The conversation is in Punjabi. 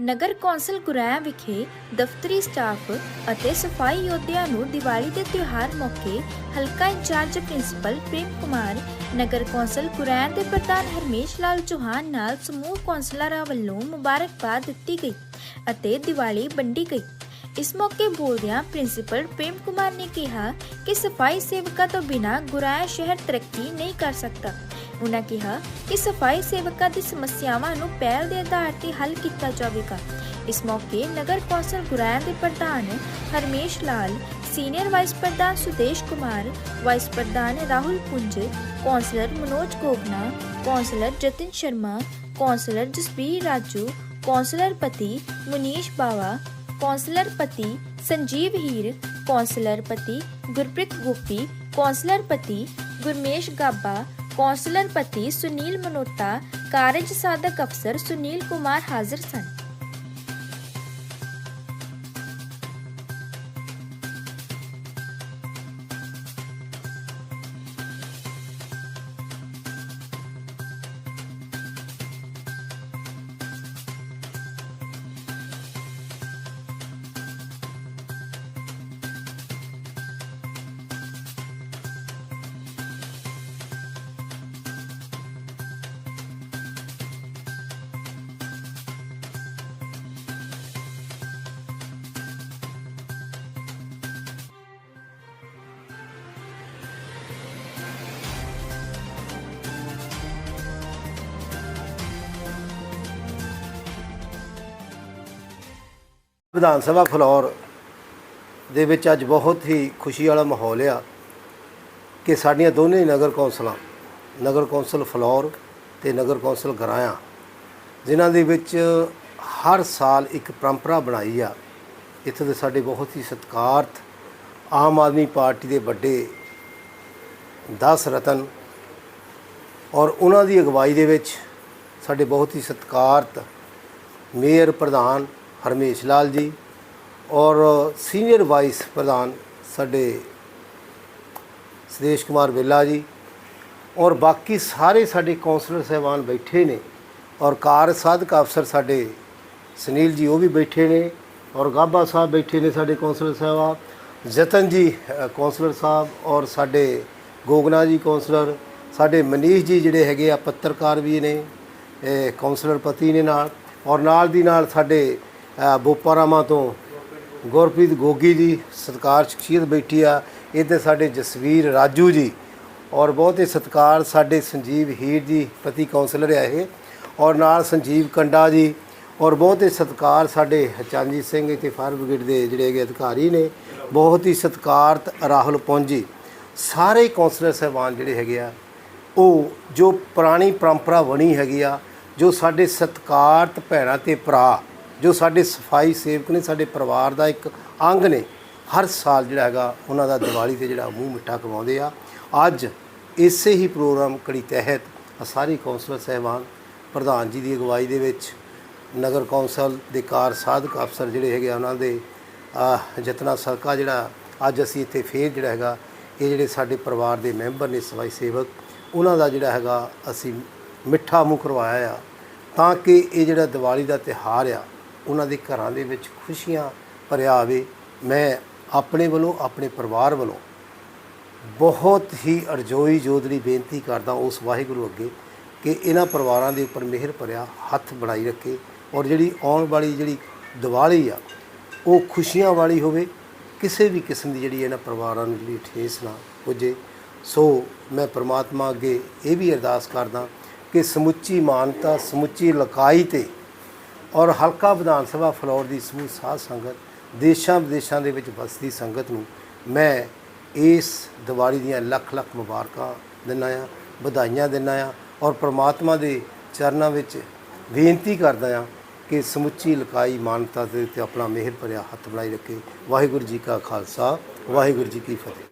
ਨਗਰ ਕੌਂਸਲ ਗੁਰੈਆ ਵਿਖੇ ਦਫ਼ਤਰੀ ਸਟਾਫ ਅਤੇ ਸਫ਼ਾਈ ਯੋਧਿਆਂ ਨੂੰ ਦੀਵਾਲੀ ਦੇ ਤਿਉਹਾਰ ਮੌਕੇ ਹਲਕਾ in charge principal Prem Kumar, Nagar council Guraya ਦੇ ਪ੍ਰਧਾਨ ਹਰਮੇਸ਼ ਲਾਲ ਚੌਹਾਨ ਨਾਲ ਸਮੂਹ ਕੌਂਸਲਰਾਂ ਵੱਲੋਂ ਮੁਬਾਰਕਬਾਦ ਦਿੱਤੀ ਗਈ ਅਤੇ ਦੀਵਾਲੀ ਵੰਡੀ ਗਈ। ਇਸ ਮੌਕੇ ਬੋਲਦਿਆਂ ਪ੍ਰਿੰਸੀਪਲ ਪ੍ਰੇਮ ਕੁਮਾਰ ਨੇ ਕਿਹਾ ਕਿ ਸਫ਼ਾਈ ਸੇਵਕਾਂ ਤੋਂ ਬਿਨਾਂ ਗੁਰਾਇਆ ਸ਼ਹਿਰ ਤਰੱਕੀ ਨਹੀਂ ਕਰ ਸਕਦਾ। ਉਨ੍ਹਾਂ ਕਿਹਾ ਕਿ ਸਫ਼ਾਈ ਸੇਵਕਾਂ ਦੀ ਸਮੱਸਿਆਵਾਂ ਨੂੰ ਪਹਿਲ ਦੇ ਆਧਾਰ ਤੇ ਹੱਲ ਕੀਤਾ ਜਾਵੇਗਾ। ਇਸ ਮੌਕੇ ਨਗਰ ਕੌਂਸਲ ਗੁਰਾਇਆ ਦੇ ਪ੍ਰਧਾਨ ਹਰਮੇਸ਼ ਲਾਲ, ਸੀਨੀਅਰ ਵਾਈਸ ਪ੍ਰਧਾਨ ਸੁਦੇਸ਼ ਕੁਮਾਰ, ਵਾਈਸ ਪ੍ਰਧਾਨ Rahul Punj, councillor Manoj Gogna, councillor Jatin Sharma, councillor Jasbir Raju, councillor ਪਤੀ ਮੁਨੀਸ਼ ਬਾਵਾ, ਕੌਂਸਲਰ ਪਤੀ ਸੰਜੀਵ ਹੀਰ, ਕੌਂਸਲਰ ਪਤੀ ਗੁਰਪ੍ਰੀਤ ਗੋਪੀ, ਕੌਂਸਲਰ ਪਤੀ ਗੁਰਮੇਸ਼ ਗਾਬਾ ਕੌਂਸਲਰ ਪਤੀ ਸੁਨੀਲ ਮਨੋਤਾ ਕਾਰਜ ਸਾਧਕ ਅਫਸਰ ਸੁਨੀਲ ਕੁਮਾਰ ਹਾਜ਼ਰ ਸਨ। ਵਿਧਾਨ ਸਭਾ ਫਲੌਰ ਦੇ ਵਿੱਚ ਅੱਜ ਬਹੁਤ ਹੀ ਖੁਸ਼ੀ ਵਾਲਾ ਮਾਹੌਲ ਆ ਕਿ ਸਾਡੀਆਂ ਦੋਨੇ ਨਗਰ ਕੌਂਸਲਾਂ, ਨਗਰ ਕੌਂਸਲ ਫਲੌਰ ਤੇ ਨਗਰ ਕੌਂਸਲ ਗਰਾਇਆ, ਜਿਨ੍ਹਾਂ ਦੇ ਵਿੱਚ ਹਰ ਸਾਲ ਇੱਕ ਪਰੰਪਰਾ ਬਣਾਈ ਆ। ਇੱਥੇ ਦੇ ਸਾਡੇ ਬਹੁਤ ਹੀ ਸਤਿਕਾਰਤ ਆਮ ਆਦਮੀ ਪਾਰਟੀ ਦੇ ਵੱਡੇ 10 ਰਤਨ ਔਰ ਉਹਨਾਂ ਦੀ ਅਗਵਾਈ ਦੇ ਵਿੱਚ ਸਾਡੇ ਬਹੁਤ ਹੀ ਸਤਿਕਾਰਤ ਮੇਅਰ ਪ੍ਰਧਾਨ ਹਰਮੇਸ਼ ਲਾਲ ਜੀ ਔਰ ਸੀਨੀਅਰ ਵਾਈਸ ਪ੍ਰਧਾਨ ਸਾਡੇ ਸਦੇਸ਼ ਕੁਮਾਰ ਵੇਲਾ ਜੀ ਔਰ ਬਾਕੀ ਸਾਰੇ ਸਾਡੇ ਕੌਂਸਲਰ ਸਾਹਿਬਾਨ ਬੈਠੇ ਨੇ ਔਰ ਕਾਰ ਸਾਧਕ ਅਫਸਰ ਸਾਡੇ ਸੁਨੀਲ ਜੀ ਉਹ ਵੀ ਬੈਠੇ ਨੇ ਔਰ ਗਾਬਾ ਸਾਹਿਬ ਬੈਠੇ ਨੇ ਸਾਡੇ ਕੌਂਸਲਰ ਸਾਹਿਬਾਨ ਜਤਨ ਜੀ ਅ, ਕੌਂਸਲਰ ਸਾਹਿਬ ਔਰ ਸਾਡੇ ਗੋਗਨਾ ਜੀ ਕੌਂਸਲਰ ਸਾਡੇ ਮਨੀਸ਼ ਜੀ ਜਿਹੜੇ ਹੈਗੇ ਆ ਪੱਤਰਕਾਰ ਵੀ ਨੇ ਇਹ ਕੌਂਸਲਰ ਪਤੀ ਨੇ ਨਾਲ ਔਰ ਨਾਲ ਦੀ ਨਾਲ ਸਾਡੇ ਬੋਪਾਰਾਮਾ ਤੋਂ ਗੁਰਪ੍ਰੀਤ ਗੋਗੀ ਜੀ ਸਤਕਾਰ ਸ਼ਖਸੀਅਤ ਬੈਠੀ ਆ। ਇੱਥੇ ਸਾਡੇ ਜਸਵੀਰ ਰਾਜੂ ਜੀ ਔਰ ਬਹੁਤ ਹੀ ਸਤਕਾਰ ਸਾਡੇ ਸੰਜੀਵ ਹੀਰ ਜੀ ਪਤੀ ਕਾਉਂਸਲਰ ਆ ਇਹ। ਔਰ ਨਾਲ ਸੰਜੀਵ ਕੰਡਾ ਜੀ ਔਰ ਬਹੁਤ ਹੀ ਸਤਕਾਰ ਸਾਡੇ ਚਾਂਜੀ ਸਿੰਘ ਇੱਥੇ ਫਾਇਰ ਬ੍ਰਿਗੇਡ ਦੇ ਜਿਹੜੇ ਹੈਗੇ ਅਧਿਕਾਰੀ ਨੇ, ਬਹੁਤ ਹੀ ਸਤਕਾਰਤ ਰਾਹੁਲ ਪੁੰਜੀ ਸਾਰੇ ਕਾਉਂਸਲਰ ਸਾਹਿਬਾਨ ਜਿਹੜੇ ਹੈਗੇ ਆ, ਉਹ ਜੋ ਪੁਰਾਣੀ ਪਰੰਪਰਾ ਬਣੀ ਹੈਗੀ ਆ, ਜੋ ਸਾਡੇ ਸਤਕਾਰਤ ਭੈਣਾਂ ਤੇ ਭਰਾ ਜੋ ਸਾਡੇ ਸਫ਼ਾਈ ਸੇਵਕ ਨੇ ਸਾਡੇ ਪਰਿਵਾਰ ਦਾ ਇੱਕ ਅੰਗ ਨੇ ਹਰ ਸਾਲ ਜਿਹੜਾ ਹੈਗਾ ਉਹਨਾਂ ਦਾ ਦੀਵਾਲੀ ਤੇ ਜਿਹੜਾ ਮੂੰਹ ਮਿੱਠਾ ਕਰਵਾਉਂਦੇ ਆ। ਅੱਜ ਇਸੇ ਹੀ ਪ੍ਰੋਗਰਾਮ ਕੜੀ ਤਹਿਤ ਆਹ ਸਾਰੇ ਕੌਂਸਲਰ ਸਹਿਬਾਨ ਪ੍ਰਧਾਨ ਜੀ ਦੀ ਅਗਵਾਈ ਦੇ ਵਿੱਚ ਨਗਰ ਕੌਂਸਲ ਦੇ ਕਾਰ ਸਾਧਕ ਅਫਸਰ ਜਿਹੜੇ ਹੈਗੇ ਆ, ਉਹਨਾਂ ਦੇ ਆਹ, ਜਤਨਾ ਸਦਕਾ ਜਿਹੜਾ ਅੱਜ ਅਸੀਂ ਇੱਥੇ ਫੇਰ ਜਿਹੜਾ ਹੈਗਾ ਇਹ ਜਿਹੜੇ ਸਾਡੇ ਪਰਿਵਾਰ ਦੇ ਮੈਂਬਰ ਨੇ ਸਫ਼ਾਈ ਸੇਵਕ ਉਹਨਾਂ ਦਾ ਜਿਹੜਾ ਹੈਗਾ ਅਸੀਂ ਮਿੱਠਾ ਮੂੰਹ ਕਰਵਾਇਆ ਆ ਤਾਂ ਕਿ ਇਹ ਜਿਹੜਾ ਦੀਵਾਲੀ ਦਾ ਤਿਹਾਰ ਆ ਉਹਨਾਂ ਦੇ ਘਰਾਂ ਦੇ ਵਿੱਚ ਖੁਸ਼ੀਆਂ ਭਰਿਆ ਆਵੇ। ਮੈਂ ਆਪਣੇ ਵੱਲੋਂ, ਆਪਣੇ ਪਰਿਵਾਰ ਵੱਲੋਂ ਬਹੁਤ ਹੀ ਅਰਜ਼ੋਈ ਜੋਦਰੀ ਬੇਨਤੀ ਕਰਦਾ ਉਸ ਵਾਹਿਗੁਰੂ ਅੱਗੇ ਕਿ ਇਹਨਾਂ ਪਰਿਵਾਰਾਂ ਦੇ ਉੱਪਰ ਮਿਹਰ ਭਰਿਆ, ਹੱਥ ਬਣਾਈ ਰੱਖੇ ਔਰ ਜਿਹੜੀ ਆਉਣ ਵਾਲੀ ਜਿਹੜੀ ਦੀਵਾਲੀ ਆ, ਉਹ ਖੁਸ਼ੀਆਂ ਵਾਲੀ ਹੋਵੇ, ਕਿਸੇ ਵੀ ਕਿਸਮ ਦੀ ਜਿਹੜੀ ਇਹਨਾਂ ਪਰਿਵਾਰਾਂ ਨੂੰ ਜਿਹੜੀ ਠੇਸ ਨਾ ਪੁੱਜੇ। ਸੋ ਮੈਂ ਪ੍ਰਮਾਤਮਾ ਅੱਗੇ ਇਹ ਵੀ ਅਰਦਾਸ ਕਰਦਾ ਕਿ ਸਮੁੱਚੀ ਮਾਨਤਾ, ਸਮੁੱਚੀ ਲਕਾਈ ਤੇ ਔਰ ਹਲਕਾ ਵਿਧਾਨ ਸਭਾ ਫਲੋਰ ਦੀ ਸਮੂਹ ਸਾਧ ਸੰਗਤ ਦੇਸ਼ਾਂ ਵਿਦੇਸ਼ਾਂ ਦੇ ਵਿੱਚ ਵਸਦੀ ਸੰਗਤ ਨੂੰ ਮੈਂ ਇਸ ਦੀਵਾਲੀ ਦੀਆਂ ਲੱਖ ਲੱਖ ਮੁਬਾਰਕਾਂ ਦਿੰਦਾ ਆ ਵਧਾਈਆਂ ਦਿੰਦਾ ਆ ਔਰ ਪ੍ਰਮਾਤਮਾ ਦੇ ਚਰਨਾਂ ਵਿੱਚ ਬੇਨਤੀ ਕਰਦਾ ਆ ਕਿ ਸਮੁੱਚੀ ਲਕਾਈ ਮਾਨਤਾ ਦੇ ਉੱਤੇ ਆਪਣਾ ਮਿਹਰ ਭਰਿਆ ਹੱਥ ਬਣਾਈ ਰੱਖੇ। ਵਾਹਿਗੁਰੂ ਜੀ ਕਾ ਖਾਲਸਾ, ਵਾਹਿਗੁਰੂ ਜੀ ਕੀ ਫਤਿਹ।